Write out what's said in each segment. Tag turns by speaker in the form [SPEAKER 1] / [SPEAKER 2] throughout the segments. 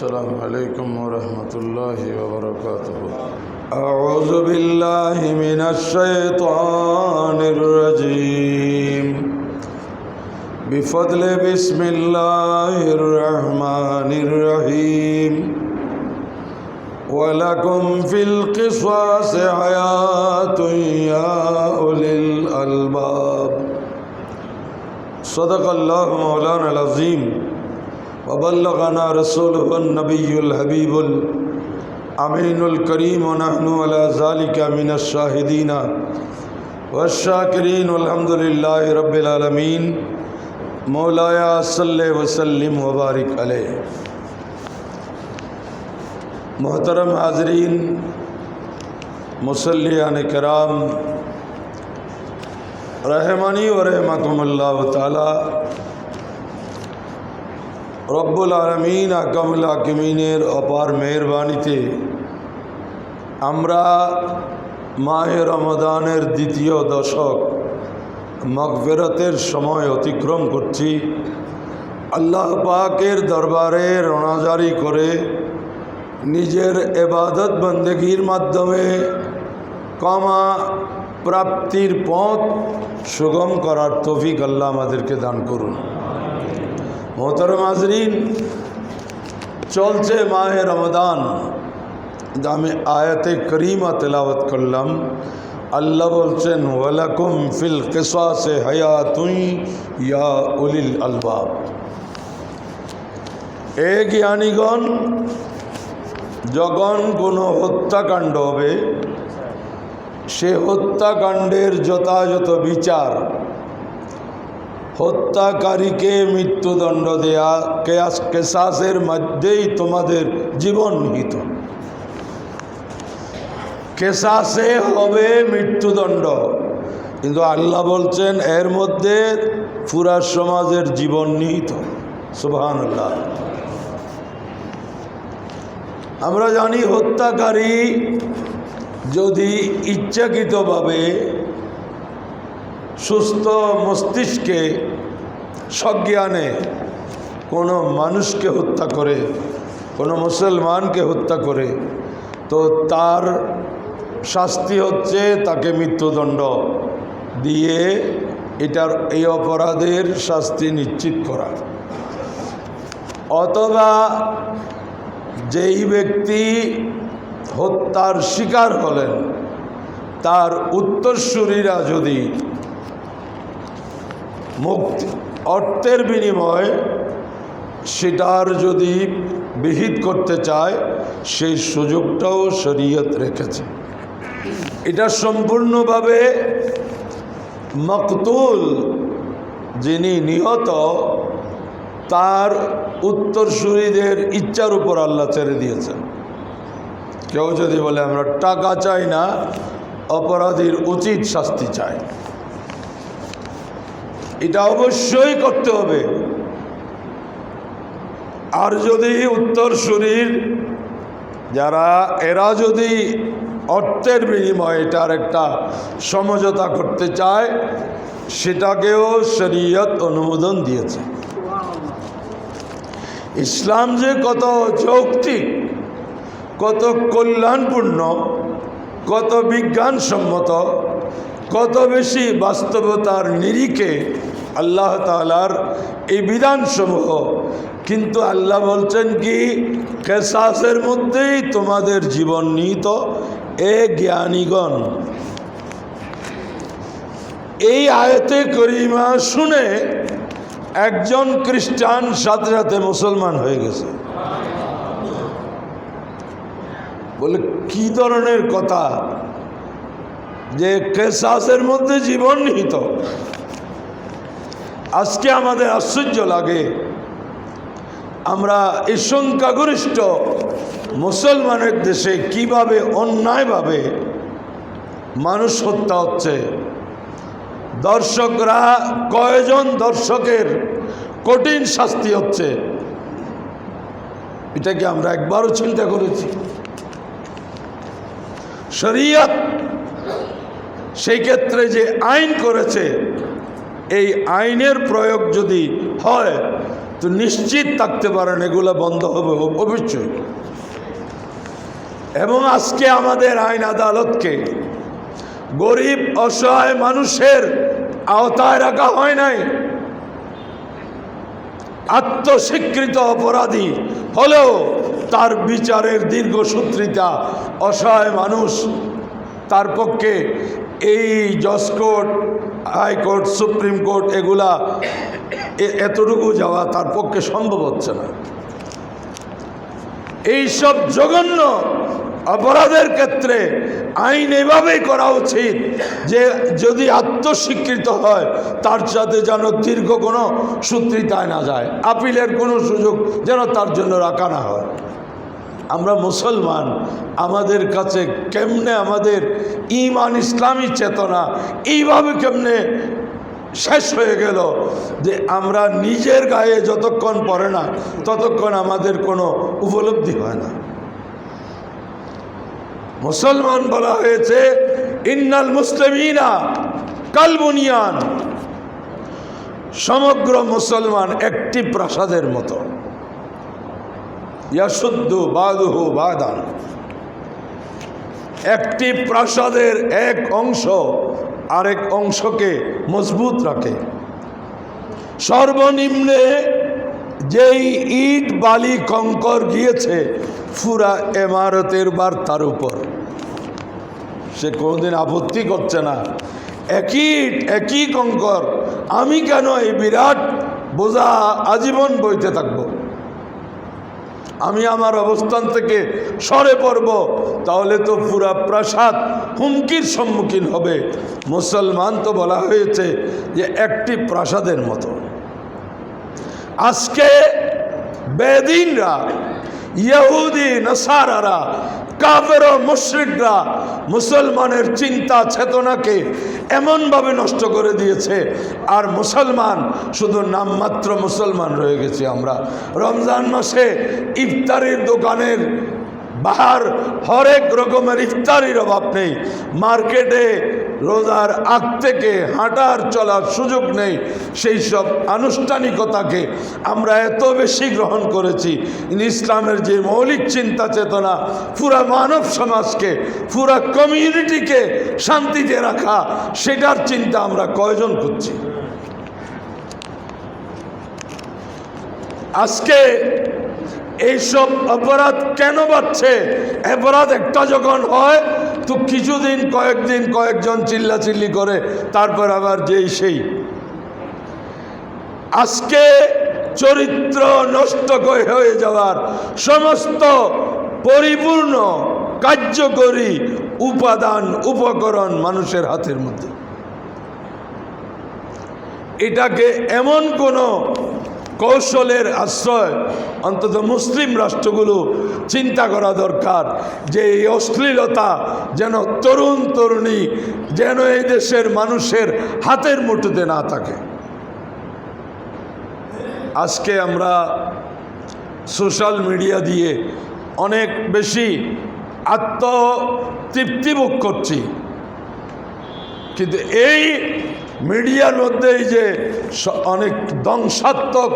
[SPEAKER 1] السلام عليكم ورحمة الله وبركاته أعوذ بالله من الشيطان الرجيم بفضل بسم الله الرحمن الرحيم ولكم في القصاص حياة يا أولي الألباب صدق الله مولانا العظيم وبلغنا رسول النبی الحبیب الامین الکریم ونحن علی ذالک من الشاہدین والشاکرین الحمد رب العالمین مولایا صلی وسلم وبارک علیہ محترم حاضرین، مسلیان کرام، رحمانی و رحمۃم اللہ تعالی রব্বুল আলমিন আকামুল আকিমিনের অপার মেহরবানিতে আমরা মাহে রমদানের দ্বিতীয় দশক মকবেরতের সময় অতিক্রম করছি। আল্লাহ পাকের দরবারে রণাজারি করে নিজের এবাদত বন্দেগীর মাধ্যমে কমা প্রাপ্তির পথ সুগম করার তফিক আল্লাহ আমাদেরকে দান করুন। মোহতরম চলছে মাহে রমদান। আমি আয়াতে করিমা তেলাওয়াত করলাম। আল্লাহ বলছেন, ওয়ালাকুম ফিল কেসাসে হায়া তুই ইয়া উলিল আলবাব। এ জ্ঞানীগণ, যখন কোনো হত্যাকাণ্ড হবে, সে হত্যাকাণ্ডের যথাযথ বিচার হত্যাকারীকে মৃত্যুদণ্ড দেয়া কেয়াস কেসাসের মধ্যেই তোমাদের জীবন নিহিত। কেসাসে হবে মৃত্যুদণ্ড। কিন্তু আল্লাহ বলছেন, এর মধ্যে পুরা সমাজের জীবন নিহিত। সুবহান আল্লাহ আমরা জানি হত্যাকারী যদি ইচ্ছাকৃতভাবে সুস্থ মস্তিষ্কে সজ্ঞানে কোনো মানুষকে হত্যা করে, কোনো মুসলমানকে হত্যা করে, তো তার শাস্তি হচ্ছে তাকে মৃত্যুদণ্ড দিয়ে এটার এই অপরাধের শাস্তি নিশ্চিত করা। অথবা যেই ব্যক্তি হত্যার শিকার হলেন, তার উত্তরসূরীরা যদি মুক্তি। অর্থের বিনিময়ে সেটার যদি বিহিত করতে চায় সেই সুযোগটাও শরীয়ত রেখেছে। এটা সম্পূর্ণভাবে মকতুল যিনি নিহত, তার উত্তরসূরিদের ইচ্ছার উপর আল্লাহ ছেড়ে দিয়েছেন। কেউ যদি বলে, আমরা টাকা চাই না, অপরাধীর উচিত শাস্তি চাই। এটা অবশ্যই করতে হবে। আর যদি উত্তরসূরির যারা, এরা যদি অর্থের বিনিময়ে এটার একটা সমঝোতা করতে চায়, সেটাকেও শরীয়ত অনুমোদন দিয়েছে। ইসলাম যে কত যৌক্তিক, কত কল্যাণপূর্ণ, কত বিজ্ঞানসম্মত, কত বেশি বাস্তবতার নিরিখে আল্লাহ তালার এই বিধানসমূহ। কিন্তু আল্লাহ বলছেন কি, কেসাসের মধ্যেই তোমাদের জীবন নিহিত, এ জ্ঞানীগণ। এই আয়তে করিমা শুনে একজন খ্রিস্টান সাথে সাথে মুসলমান হয়ে গেছে। বলে, কি ধরনের কথা? যে কেসাসের মধ্যে জীবন নিহিত। আজকে আমাদের আশ্চর্য লাগে। আমরা এই সংখ্যাগরিষ্ঠ মুসলমানের দেশে কীভাবে অন্যায়ভাবে মানুষ হত্যা হচ্ছে। দর্শকরা কয়জন দর্শকের কঠিন শাস্তি হচ্ছে? এটাকে আমরা একবারও চিন্তা করেছি। শরিয়ত সেই ক্ষেত্রে যে আইন করেছে এই আইনের প্রয়োগ যদি হয়, তো নিশ্চিত থাকতে পারেন এগুলো বন্ধ হবে অবশ্যই। এবং আজকে আমাদের আইন আদালতকে গরিব, অসহায় মানুষের আওতায় রাখা হয় নাই। আত্মস্বীকৃত অপরাধী হলেও তার বিচারের দীর্ঘসূত্রিতা অসহায় মানুষ তার পক্ষে এই জজ কোর্ট হাইকোর্ট সুপ্রিম কোর্ট, এগুলা এতটুকু যাওয়া তার পক্ষে সম্ভব হচ্ছে না। এইসব জঘন্য অপরাধের ক্ষেত্রে আইন এভাবেই করা উচিত যে যদি আত্মস্বীকৃত হয়, তার সাথে যেন দীর্ঘ কোনো সূত্রিতায় না যায়, আপিলের কোনো সুযোগ যেন তার জন্য রাখা না হয়। আমরা মুসলমান, আমাদের কাছে কেমনে আমাদের ইমান ইসলামী চেতনা এইভাবে কেমনে শেষ হয়ে গেল যে আমরা নিজের গায়ে যতক্ষণ পড়ে না, ততক্ষণ আমাদের কোনো উপলব্ধি হয় না। মুসলমান বলা হয়েছে, ইন্নাল মুসলিমিনা কালবুনিয়ান। সমগ্র মুসলমান একটি প্রাসাদের মতো। ইয়াসুদ্দু বাদুহু বাদান। একটি প্রাসাদের এক অংশ আরেক অংশকে মজবুত রাখে। সর্বনিম্নে যেই ইট বালি কঙ্কর গিয়েছে, ফুরা এমারতের বার তার উপর। সে কোনোদিন আপত্তি করছে না, একই ইট, একই কঙ্কর, আমি কেন এই বিরাট বোঝা আজীবন বইতে থাকব? আমি আমার অবস্থান থেকে সরে পড়ব, তাহলে তো পুরা প্রাসাদ হুমকির সম্মুখীন হবে। মুসলমান তো বলা হয়েছে যে একটি প্রাসাদের মতো। আজকে বেদিনরা, ইহুদি, নাসারারা কাফের ও মুশ্রিকরা মুসলমানের চিন্তা চেতনাকে এমনভাবে নষ্ট করে দিয়েছে। আর মুসলমান শুধু নামমাত্র মুসলমান রয়ে গেছি আমরা। রমজান মাসে ইফতারের দোকানের বাহার হরেক রকমের ইফতারির অভাব নেই। মার্কেটে রোজার আগ থেকে হাঁটার চলার সুযোগ নেই। সেই সব আনুষ্ঠানিকতাকে আমরা এত বেশি গ্রহণ করেছি। ইসলামের যে মৌলিক চিন্তা চেতনা, পুরা মানব সমাজকে, পুরা কমিউনিটিকে শান্তিতে রাখা, সেটার চিন্তা আমরা কয়জন করছি? আজকে এইসব অপরাধ কেন বাড়ছে? অপরাধ একটা যখন হয়, তো কিছুদিন কয়েকদিন কয়েকজন চিল্লাচিল্লি করে, তারপর আবার যেই সেই। আজকে চরিত্র নষ্ট হয়ে যাওয়ার সমস্ত পরিপূর্ণ কার্যকরী উপাদান, উপকরণ মানুষের হাতের মধ্যে। এটাকে এমন কোনো কৌশলের আশ্রয়, অন্তত মুসলিম রাষ্ট্রগুলো চিন্তা করা দরকার যে এই অশ্লীলতা যেন তরুণ তরুণী যেন এই দেশের মানুষের হাতের মুঠোতে না থাকে। আজকে আমরা সোশ্যাল মিডিয়া দিয়ে অনেক বেশি আত্মতৃপ্তি ভোগ করছি। কিন্তু এই মিডিয়ার মধ্যেই যে অনেক ধ্বংসাত্মক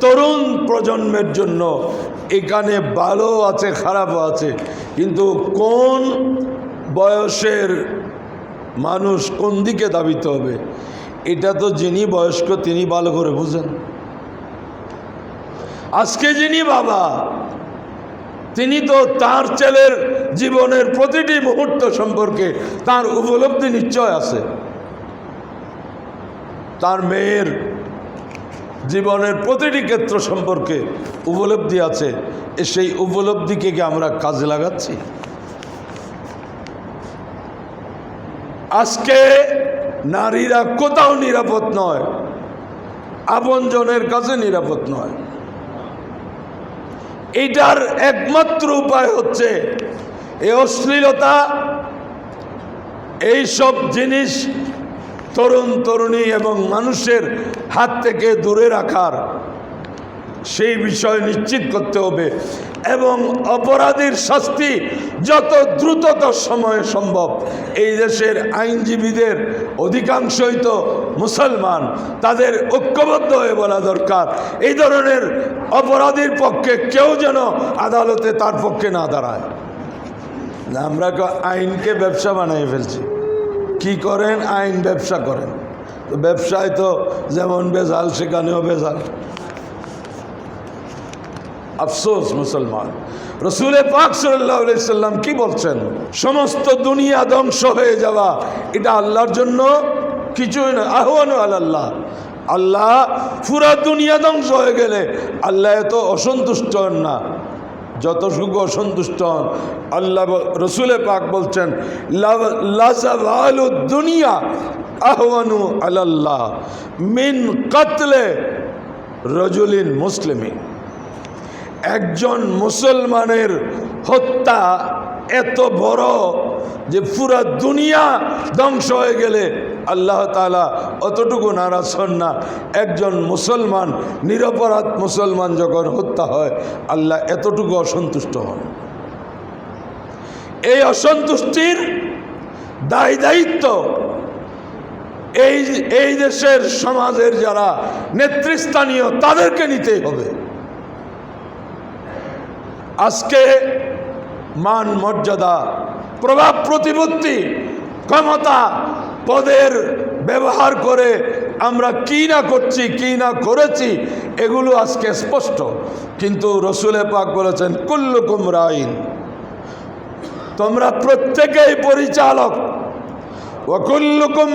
[SPEAKER 1] তরুণ প্রজন্মের জন্য এখানে ভালো আছে, খারাপও আছে। কিন্তু কোন বয়সের মানুষ কোন দিকে দাবিত হবে? এটা তো যিনি বয়স্ক, তিনি ভালো করে বুঝেন। আজকে যিনি বাবা, তিনি তো তার ছেলের জীবনের প্রতিটি মুহূর্ত সম্পর্কে তার উপলব্ধি নিশ্চয় আছে। তার মেয়ের জীবনের প্রতিটি ক্ষেত্র সম্পর্কে উপলব্ধি আছে সেই উপলব্ধিকে কি আমরা কাজে লাগাচ্ছি? আজকে নারীরা কোথাও নিরাপদ নয়, আপনজনের কাছে নিরাপদ নয়। এটার একমাত্র উপায় হচ্ছে এই অশ্লীলতা, এইসব জিনিস তরুণ তরুণী এবং মানুষের হাত থেকে দূরে রাখার সেই বিষয় নিশ্চিত করতে হবে এবং অপরাধীর শাস্তি যত দ্রুততর সময়ে সম্ভব। এই দেশের আইনজীবীদের অধিকাংশই তো মুসলমান, তাদের ঐক্যবদ্ধ হয়ে বলা দরকার। এই ধরনের অপরাধীর পক্ষে কেউ যেন আদালতে তার পক্ষে না দাঁড়ায়। আমরা আইনকে ব্যবসা বানিয়ে ফেলছি। কি করেন? আইন ব্যবসা করেন। তো ব্যবসায় তো যেমন বেজাল, সেখানেও বেজাল। আফসোস মুসলমান। রসুলে পাক সাল্লাম কি বলছেন? সমস্ত দুনিয়া ধ্বংস হয়ে যাওয়া, এটা আল্লাহর জন্য কিছুই না। আহ্বান আল্লাহ আল্লাহ পুরা দুনিয়া ধ্বংস হয়ে গেলে আল্লাহ এত অসন্তুষ্ট হন না। যত সুখ অসন্তুষ্ট হন। আল্লাহ রসুলে পাক বলছেন দুনিয়া আহ্বানু আল্লাহ মিন কাতলে রজুলিন মুসলিমিন। একজন মুসলমানের হত্যা এত বড় যে পুরা দুনিয়া ধ্বংস হয়ে গেলে আল্লাহ তালা অতটুকু নারাজ হন না। একজন মুসলমান, নিরপরাধ মুসলমান যখন হত্যা হয়, আল্লাহ এতটুকু অসন্তুষ্ট হন। এই অসন্তুষ্টির দায় দায়িত্ব এই এই দেশের সমাজের যারা নেতৃস্থানীয়, তাদেরকে নিতেই হবে। আজকে মান, মর্যাদা, প্রভাব, প্রতিপত্তি, ক্ষমতা পদের ব্যবহার করে আমরা কি না করছি, কি না করেছি, এগুলো আজকে স্পষ্ট। কিন্তু রসুলে পাক বলেছেন, কুল্লুকুম রাইন। তোমরা প্রত্যেকেই পরিচালক। ওকুল্লুকুম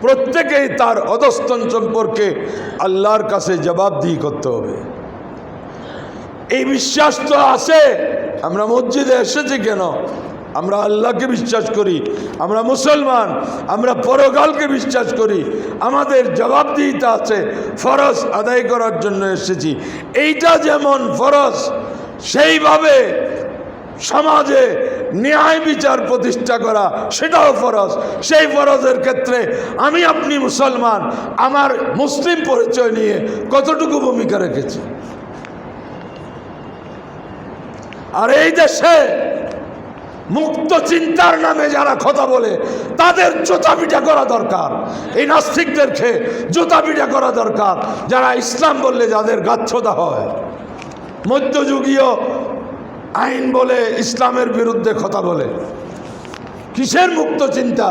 [SPEAKER 1] প্রত্যেকেই তার অধস্তন সম্পর্কে আল্লাহর কাছে জবাবদিহি করতে হবে। এই বিশ্বাস তো আছে। আমরা মসজিদে এসেছি কেন? আমরা আল্লাহকে বিশ্বাস করি, আমরা মুসলমান, আমরা পরকালকে বিশ্বাস করি। আমাদের জবাবদিহিতা আছে, ফরজ আদায় করার জন্য এসেছি। এইটা যেমন ফরজ, সেইভাবে সমাজে ন্যায় বিচার প্রতিষ্ঠা করা, সেটাও ফরজ। সেই ফরজের ক্ষেত্রে আমি আপনি মুসলমান, আমার মুসলিম পরিচয় নিয়ে কতটুকু ভূমিকা রেখেছি? আর এই দেশে মুক্ত চিন্তার নামে যারা কথা বলে, তাদের জোতা পিঠা করা দরকার। এই নাস্তিকদেরকে জোতা পিঠা করা দরকার। যারা ইসলাম বললে যাদের গাচ্ছতা হয়। মধ্যযুগীয় আইন বলে ইসলামের বিরুদ্ধে কথা বলে। কিসের মুক্ত চিন্তা?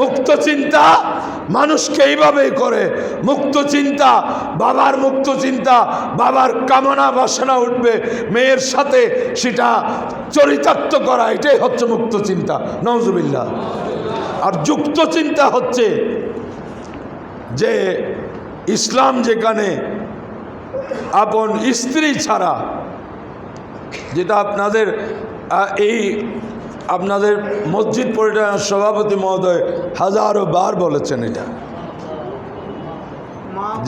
[SPEAKER 1] মুক্ত চিন্তা মানুষকে এইভাবেই করে। মুক্ত চিন্তা, বাবার মুক্ত চিন্তা, বাবার কামনা বাসনা উঠবে, মেয়ের সাথে সেটা চরিতার্থ করা, এটাই হচ্ছে মুক্ত চিন্তা। নজুবিল্লা আর যুক্ত চিন্তা হচ্ছে যে ইসলাম যেখানে আপন স্ত্রী ছাড়া, যেটা আপনাদের এই আপনাদের মসজিদ পরিচালনার সভাপতি মহোদয় হাজারো বার বলেছেন এটা।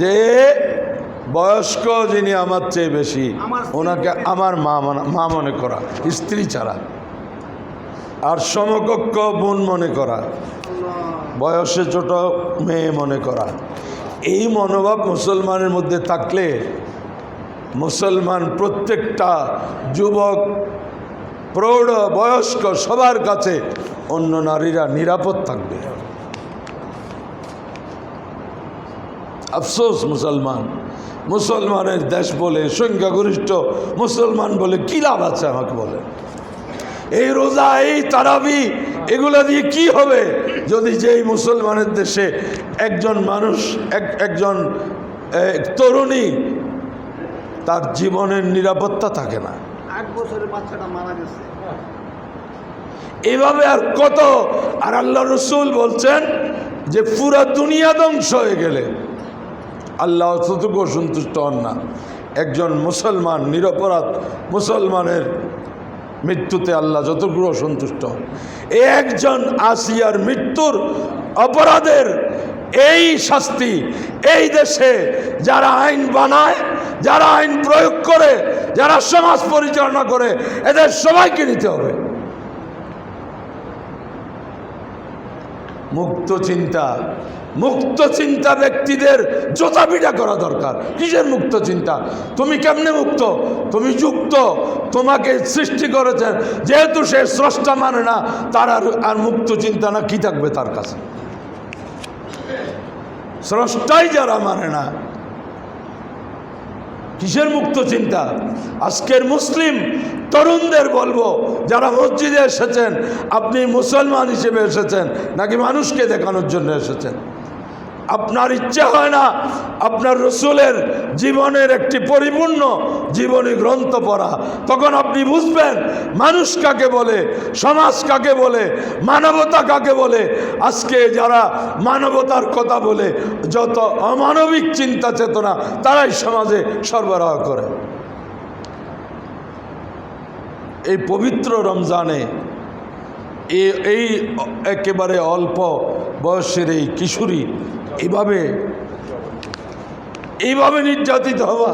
[SPEAKER 1] যে বয়স্ক যিনি আমার চেয়ে বেশি, ওনাকে আমার মা মা মনে করা, স্ত্রী ছাড়া। আর সমকক্ষ বোন মনে করা, বয়সে ছোট মেয়ে মনে করা। এই মনোভাব মুসলমানের মধ্যে থাকলে মুসলমান প্রত্যেকটা যুবক প্রৌঢ়, বয়স্ক, সবার কাছে অন্য নারীরা নিরাপদ থাকবে। আফসোস মুসলমান। মুসলমানের দেশ বলে, সংখ্যাগরিষ্ঠ মুসলমান বলে কী লাভ আছে আমাকে বলে এই রোজা, এই তারাবি, এগুলো দিয়ে কি হবে? যদি যেই মুসলমানের দেশে একজন মানুষ, এক, একজন তরুণী, তার জীবনের নিরাপত্তা থাকে না।
[SPEAKER 2] আট বছরের বাচ্চাটা মারা গেছে।
[SPEAKER 1] এভাবে আর কত? আর আল্লাহ রসুল বলছেন যে পুরা দুনিয়া ধ্বংস হয়ে গেলে আল্লাহ অতটুকু সন্তুষ্ট হন না। একজন মুসলমান, নিরপরাধ মুসলমানের মৃত্যুতে আল্লাহ যতটুকু সন্তুষ্ট একজন আসিয়ার মৃত্যুর অপরাধের এই শাস্তি এই দেশে যারা আইন বানায়, যারা আইন প্রয়োগ করে, যারা সমাজ পরিচালনা করে, এদের সবাইকে নিতে হবে। মুক্ত চিন্তা মুক্ত চিন্তা ব্যক্তিদের জোতাপিটা করা দরকার। কিসের মুক্ত চিন্তা? তুমি কেমনে মুক্ত? তুমি যুক্ত, তোমাকে সৃষ্টি করেছেন। যেহেতু সে স্রষ্টা মানে না, তার আর আর মুক্ত চিন্তা না, কি থাকবে তার কাছে? স্রষ্টাই যারা মানে না। কিসের মুক্ত চিন্তা? আজকের মুসলিম তরুণদের বলব, যারা মসজিদে এসেছেন, আপনি মুসলমান হিসেবে এসেছেন, নাকি মানুষকে দেখানোর জন্য এসেছেন? আপনার ইচ্ছা হয় না, আপনার রসুলের জীবনের একটি পরিপূর্ণ জীবনী গ্রন্থ পড়া। তখন আপনি বুঝবেন, মানুষ কাকে বলে, সমাজ কাকে বলে, মানবতা কাকে বলে। আজকে যারা মানবতার কথা বলে, যত অমানবিক চিন্তা চেতনা, তারাই সমাজে সরবরাহ করে। এই পবিত্র রমজানে এই একেবারে অল্প বয়সের এই কিশোরী এইভাবে এইভাবে নির্যাতিত হওয়া।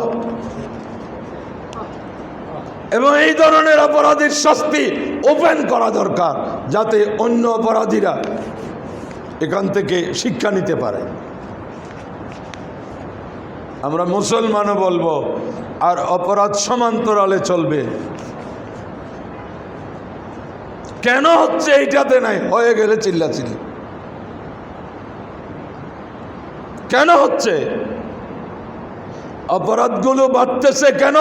[SPEAKER 1] এবং এই ধরনের অপরাধীর শাস্তি ওপেন করা দরকার, যাতে অন্য অপরাধীরা এখান থেকে শিক্ষা নিতে পারে। আমরা মুসলমানও বলব, আর অপরাধ সমান্তরালে চলবে। কেন হচ্ছে এইটাতে নাই? হয়ে গেলে চিল্লাচিল্লি। কেন হচ্ছে? অপরাধগুলো বাড়তেছে কেন?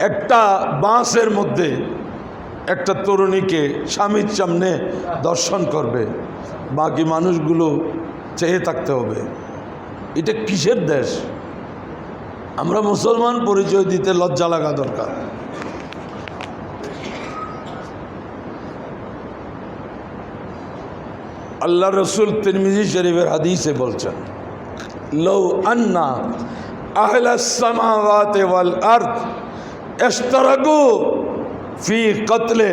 [SPEAKER 1] একটা বাঁশের মধ্যে একটা তরুণীকে স্বামীর সামনে দর্শন করবে। বাকি মানুষগুলো চেয়ে থাকতে হবে। এটা কিসের দেশ? আমরা মুসলমান পরিচয় দিতে লজ্জা লাগা দরকার। আল্লাহ রসুল তিরমিজি শরীফের হাদিসে বলছেন লৌ আন্না আহলাসামাওয়াত ওয়াল আরদ ফি কতলে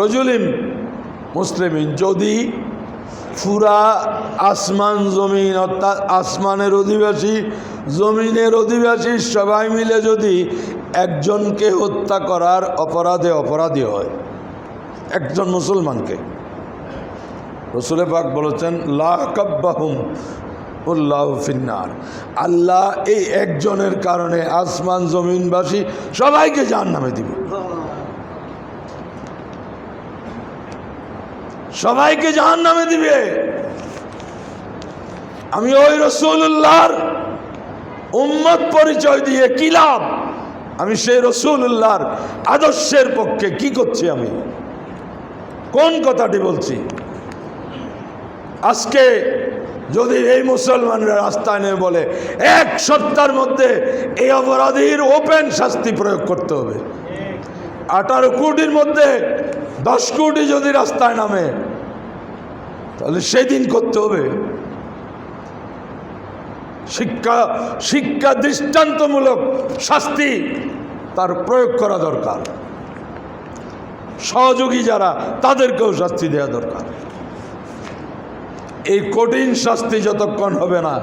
[SPEAKER 1] রজুলিম মুসলিমিন, যদি ফুরা আসমান জমিন অর্থাৎ আসমানের অধিবাসী, জমিনের অধিবাসী সবাই মিলে যদি একজনকে হত্যা করার অপরাধে অপরাধী হয়, একজন মুসলমানকে রসুলে পাক বলেছেন লাকাব্বাহুম উল্লাহ ফিন্নার। আল্লাহ এই একজনের কারণে আসমান জমিনবাসী সবাইকে জাহান নামে দিবে। সবাইকে জাহান নামে দিবে। আমি ওই রসুল্লাহর উম্মত পরিচয় দিয়ে কি লাভ? আমি সেই রসুল্লাহর আদর্শের পক্ষে কি করছি আমি? কোন কথাটি বলছি? আজকে যদি এই মুসলমানরা রাস্তায় নেমে বলে, এক সপ্তাহের মধ্যে এই অপরাধীর ওপেন শাস্তি প্রয়োগ করতে হবে। আঠারো কোটির মধ্যে দশ কোটি যদি রাস্তায় নামে, তাহলে সেদিন করতে হবে। শিক্ষা শিক্ষা দৃষ্টান্তমূলক শাস্তি তার প্রয়োগ করা দরকার। সহযোগী যারা, তাদেরকেও শাস্তি দেওয়া দরকার। এই কঠিন শাস্তি যতক্ষণ হবে না।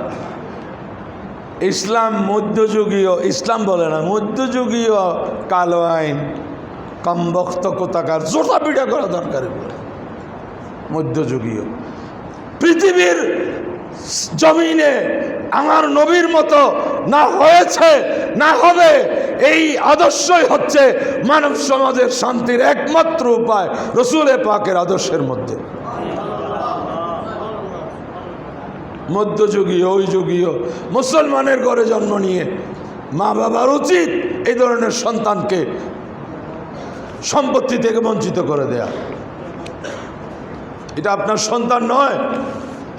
[SPEAKER 1] ইসলাম মধ্যযুগীয়, ইসলাম বলে না, মধ্যযুগীয় কালো আইন, কমবক্ত কোথাকার জোটা পিঠা করা দরকার। মধ্যযুগীয়। পৃথিবীর জমিনে আমার নবীর মতো না হয়েছে, না হবে, এই আদর্শই হচ্ছে মানব সমাজের শান্তির একমাত্র উপায় রসুলে পাকের আদর্শের মধ্যে। মধ্যযুগীয় ওই যুগীয় মুসলমানের ঘরে জন্ম নিয়ে মা বাবার উচিত এই ধরনের সন্তানকে সম্পত্তি থেকে বঞ্চিত করে দেয়া। এটা আপনার সন্তান নয়।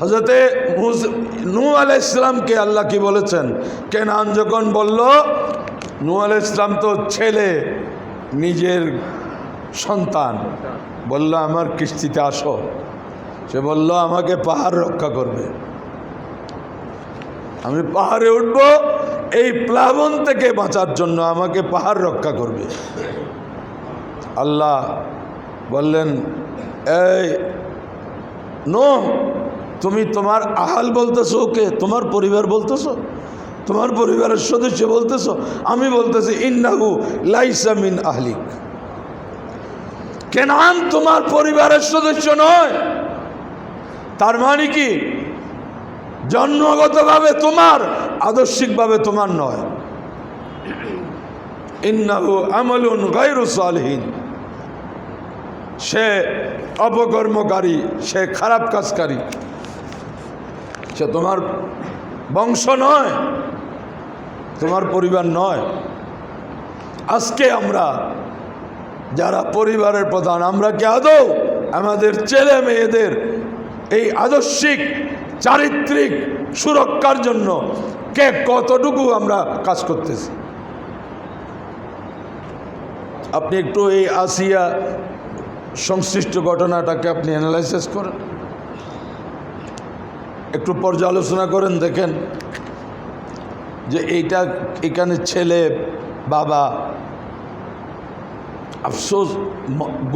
[SPEAKER 1] হজরতে নূ আলাই ইসলামকে আল্লাহ কি বলেছেন? কেনান যখন বলল নু আলাই ইসলাম তো ছেলে, নিজের সন্তান। বলল, আমার কিস্তিতে আসো। সে বলল, আমাকে পাহাড় রক্ষা করবে। আমি পাহাড়ে উঠব, এই প্লাবন থেকে বাঁচার জন্য আমাকে পাহাড় রক্ষা করবে। আল্লাহ বললেন, এই নো তুমি তোমার আহাল বলতেছো ওকে তোমার পরিবার বলতেছো? তোমার পরিবারের সদস্য বলতেছো? আমি বলতেছি, ইন্নাহু লাইসা মিন আহলিক। কেনান তোমার পরিবারের সদস্য নয়। তার মানে কি? জন্মগতভাবে তোমার, আদর্শিকভাবে তোমার নয়। ইন্নাহু আমলুন সালহীন। সে অপকর্মকারী, সে খারাপ কাজকারী। সে তোমার বংশ নয়, তোমার পরিবার নয়। আজকে আমরা যারা পরিবারের প্রধান, আমরা কি আদৌ আমাদের ছেলে মেয়েদের এই আদর্শিক চারিত্রিক সুরক্ষার জন্য কে কতটুকু আমরা কাজ করতেছি। আপনি একটু এই আসিয়া সংশ্লিষ্ট ঘটনাটাকে আপনি অ্যানালাইসিস করেন। একটু পর্যালোচনা করেন, দেখেন যে এইটা এখানে ছেলে, বাবা আফসোস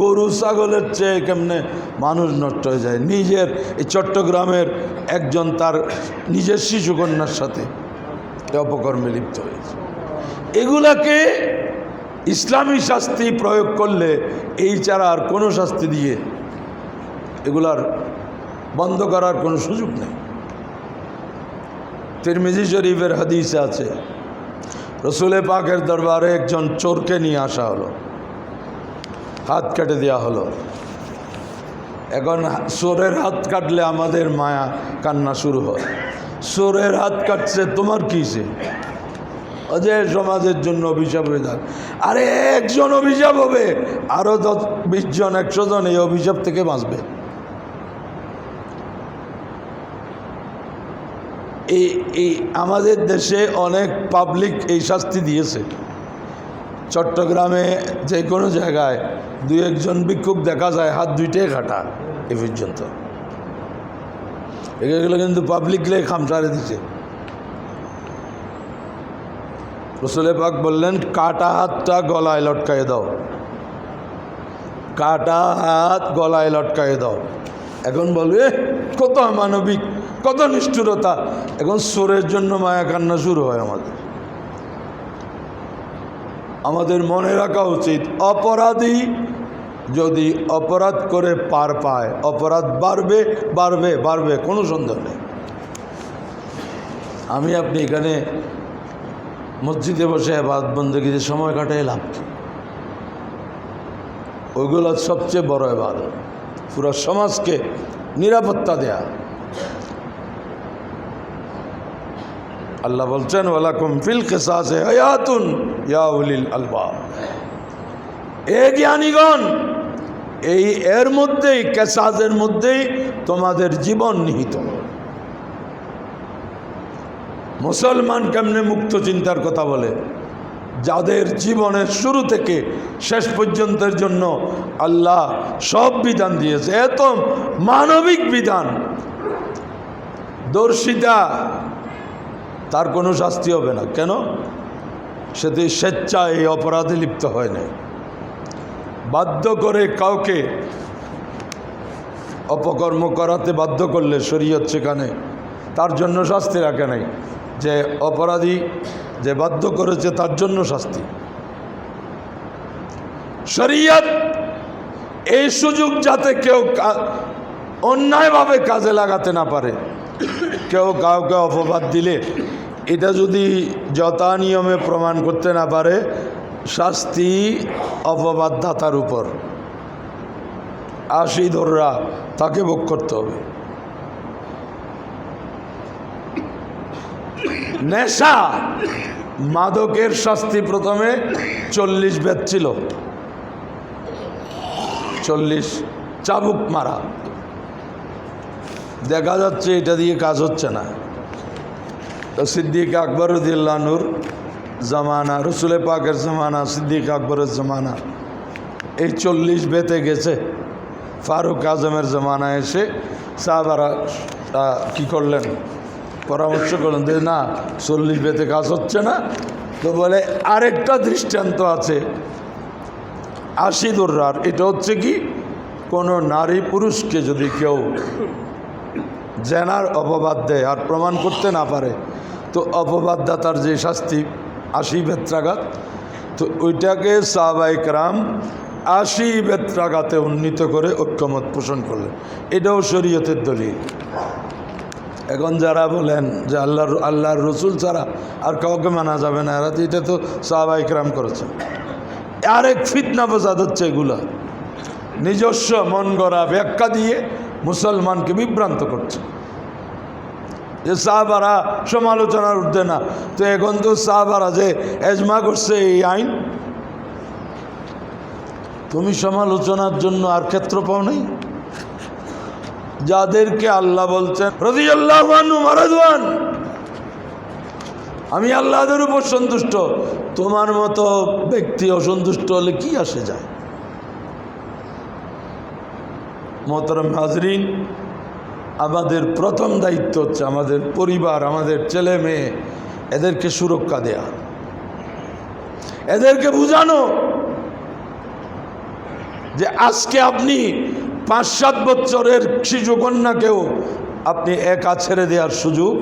[SPEAKER 1] গরু, ছাগলের চেয়ে কেমনে মানুষ নষ্ট হয়ে যায়? নিজের, এই চট্টগ্রামের একজন তার নিজের শিশুকন্যার সাথে অপকর্মে লিপ্ত হয়েছে। এগুলাকে ইসলামী শাস্তি প্রয়োগ করলে এই ছাড়া আর কোনো শাস্তি দিয়ে এগুলার বন্ধ করার কোনো সুযোগ নেই। তিরমিজি শরীফের হাদিসে আছে রসুলে পাকের দরবারে একজন চোরকে নিয়ে আসা হলো। হাত কেটে দেওয়া হলো। এখন সোরের হাত কাটলে আমাদের মায়া কান্না শুরু হয়। সোরের হাত কাটছে, তোমার কিসে যে সমাজের জন্য অভিশাপ হয়ে যাক। আরে একজন অভিশাপ হবে আরও দশ, বিশ জন, একশো জন এই অভিশাপ থেকে বাঁচবে। এই আমাদের দেশে অনেক পাবলিক এই শাস্তি দিয়েছে। চট্টগ্রামে যে কোনো জায়গায় দু একজন ভিক্ষুক দেখা যায়, হাত দুইটাই কাটা এ পর্যন্ত। এগুলো কিন্তু পাবলিকলে খামসারে দিছে রসুলে পাক বললেন, কাটা হাতটা গলায় লটকাই দাও। কাটা হাত গলায় লটকাই দাও। এখন বলবে কত মানবিক কত নিষ্ঠুরতা। এখন সোরের জন্য মায়া কান্না শুরু হয় আমাদের। আমাদের মনে রাখা উচিত, অপরাধী যদি অপরাধ করে পার পায়, অপরাধ বাড়বে বাড়বে বাড়বে, কোনো সন্দেহ নেই। আমি আপনি এখানে মসজিদে বসে বাদ বন্দীতে সময় কাটাই লাভ? ওইগুলো সবচেয়ে বড় এবার পুরো সমাজকে নিরাপত্তা দেয়া। আল্লাহ বলছেন, ওয়ালাকুম ফিল কেসাসে হায়াতুন ইয়া উলিল আলবা এ জ্ঞানীগণ, এই এর মধ্যেই কেসাজের মধ্যেই তোমাদের জীবন নিহিত। মুসলমান কেমনে মুক্ত চিন্তার কথা বলে? যাদের জীবনের শুরু থেকে শেষ পর্যন্তের জন্য আল্লাহ সব বিধান দিয়েছে এত মানবিক বিধান। দর্শিতা তার কোনো শাস্তি হবে না। কেন? সেটি স্বেচ্ছায় এই অপরাধে লিপ্ত হয় না বাধ্য করে কাউকে অপকর্ম করাতে বাধ্য করলে শরীয়ত সেখানে তার জন্য শাস্তি রাখে নাই। যে অপরাধী যে বাধ্য করেছে তার জন্য শাস্তি। শরীয়ত এই সুযোগ যাতে কেউ অন্যায়ভাবে কাজে লাগাতে না পারে, কেউ কাউকে অপবাদ দিলে এটা যদি যথা নিয়মে প্রমাণ করতে না পারে, শাস্তি অপবাদদাতার উপর। আশি ধররা, তাকে ভোগ করতে হবে। নেশা মাদকের শাস্তি প্রথমে চল্লিশ বেদ ছিল। চল্লিশ চাবুক মারা। দেখা যাচ্ছে এটা দিয়ে কাজ হচ্ছে না। তো সিদ্দিক আকবর উদ্দিল্লানুর জামানা, রসুলে পাকের জামানা, সিদ্দিক আকবরের জামানা। এই চল্লিশ বেতে গেছে। ফারুক আজমের জামানা এসে সাহাবারা কি করলেন? পরামর্শ করলেন যে, না, চল্লিশ বেতে কাজ হচ্ছে না। তো বলে, আরেকটা দৃষ্টান্ত আছে। আশি দুর্রার এটা হচ্ছে কি? কোনো নারী পুরুষকে যদি কেউ জেনার অপবাদ দেয় আর প্রমাণ করতে না পারে তো অপবাদদাতার যে শাস্তি, আশি বেত্রাঘাত, তো ওইটাকে সাহবাইক রাম আশি বেত্রাঘাতে উন্নীত করে ঐক্যমত পোষণ করলেন। এটাও শরীয়তের দলিল। এখন যারা বলেন যে আল্লাহর আল্লাহর রসুল ছাড়া আর কাউকে মানা যাবে না, এরা এটা তো সাহবাইকরাম করেছেন আরেক ফিতনা বোঝাদ হচ্ছে এগুলা। নিজস্ব মন গড়া ব্যাখ্যা দিয়ে মুসলমানকে বিভ্রান্ত করছে। যে সাহাবারা সমালোচনার উঠবে না। তো এখন তো সাহাবারা যে এজমা করছে এই আইন, তুমি সমালোচনার জন্য আর ক্ষেত্র পাও নাই? যাদেরকে আল্লাহ বলছেন রদি আল্লাহ মারাদওয়ান আমি আল্লাহদের উপর সন্তুষ্ট। তোমার মতো ব্যক্তি অসন্তুষ্ট হলে কি আসে যায়? মোহতরম হাজরিন আমাদের প্রথম দায়িত্ব হচ্ছে আমাদের পরিবার, আমাদের ছেলে মেয়ে, এদেরকে সুরক্ষা দেয়া। এদেরকে বুঝানো যে আজকে আপনি পাঁচ সাত বছরের শিশু কন্যাকেও আপনি একা ছেড়ে দেওয়ার সুযোগ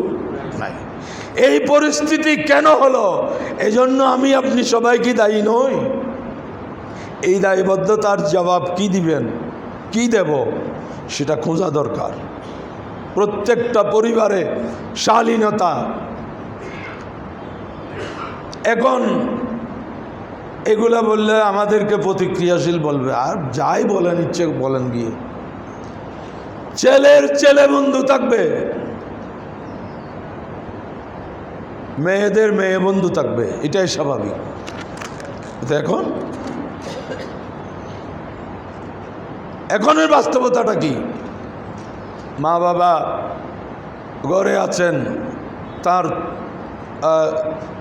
[SPEAKER 1] নাই। এই পরিস্থিতি কেন হলো? এজন্য আমি আপনি সবাই কি দায়ী নই? এই দায়বদ্ধতার জবাব কি দিবেন? কি দেব? সেটা খোঁজা দরকার। প্রত্যেকটা পরিবারে শালীনতা। এখন এগুলা বললে আমাদেরকে প্রতিক্রিয়াশীল বলবে। আর যাই বলেন, ইচ্ছে বলেন গিয়ে। ছেলের ছেলে বন্ধু থাকবে। মেয়েদের মেয়ে বন্ধু থাকবে। এটাই স্বাভাবিক। এখন? এখনের বাস্তবতাটা কি? মা বাবা ঘরে আছেন, তার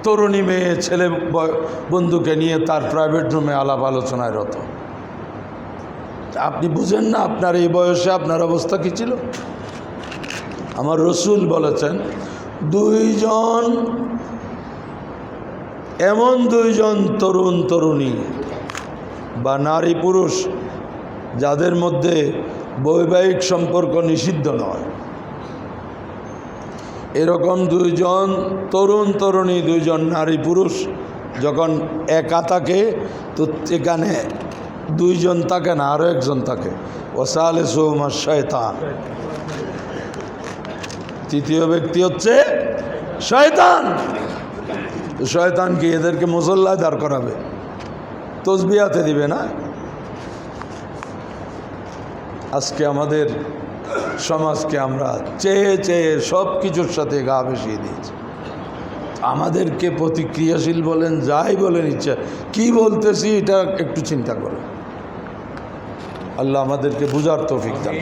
[SPEAKER 1] তরুণী মেয়ে, ছেলে বন্ধুকে নিয়ে তার প্রাইভেট রুমে আলাপ আলোচনায় রত। আপনি বুঝেন না আপনার এই বয়সে আপনার অবস্থা কী ছিল? আমার রসুল বলেছেন, দুইজন, এমন দুইজন তরুণ তরুণী বা নারী পুরুষ যাদের মধ্যে বৈবাহিক সম্পর্ক নিষিদ্ধ নয়। এরকম দুইজন তরুণ তরুণী, দুইজন নারী পুরুষ যখন একা থাকে তো এখানে দুইজন থাকে না আরও একজন থাকে ওসালে সৌমা শয়তান। তৃতীয় ব্যক্তি হচ্ছে শয়তান। শয়তান কি এদেরকে মুসল্লায় দাঁড় করাবে? তসবিয়াতে দিবে না? আজকে আমাদের সমাজকে আমরা চেয়ে চেয়ে সব কিছুর সাথে গা বেশিয়ে দিয়েছি। আমাদেরকে প্রতিক্রিয়াশীল বলেন, যাই বলেন ইচ্ছা, কি বলতেছি এটা একটু চিন্তা করেন। আল্লাহ আমাদেরকে বুঝার তৌফিক দান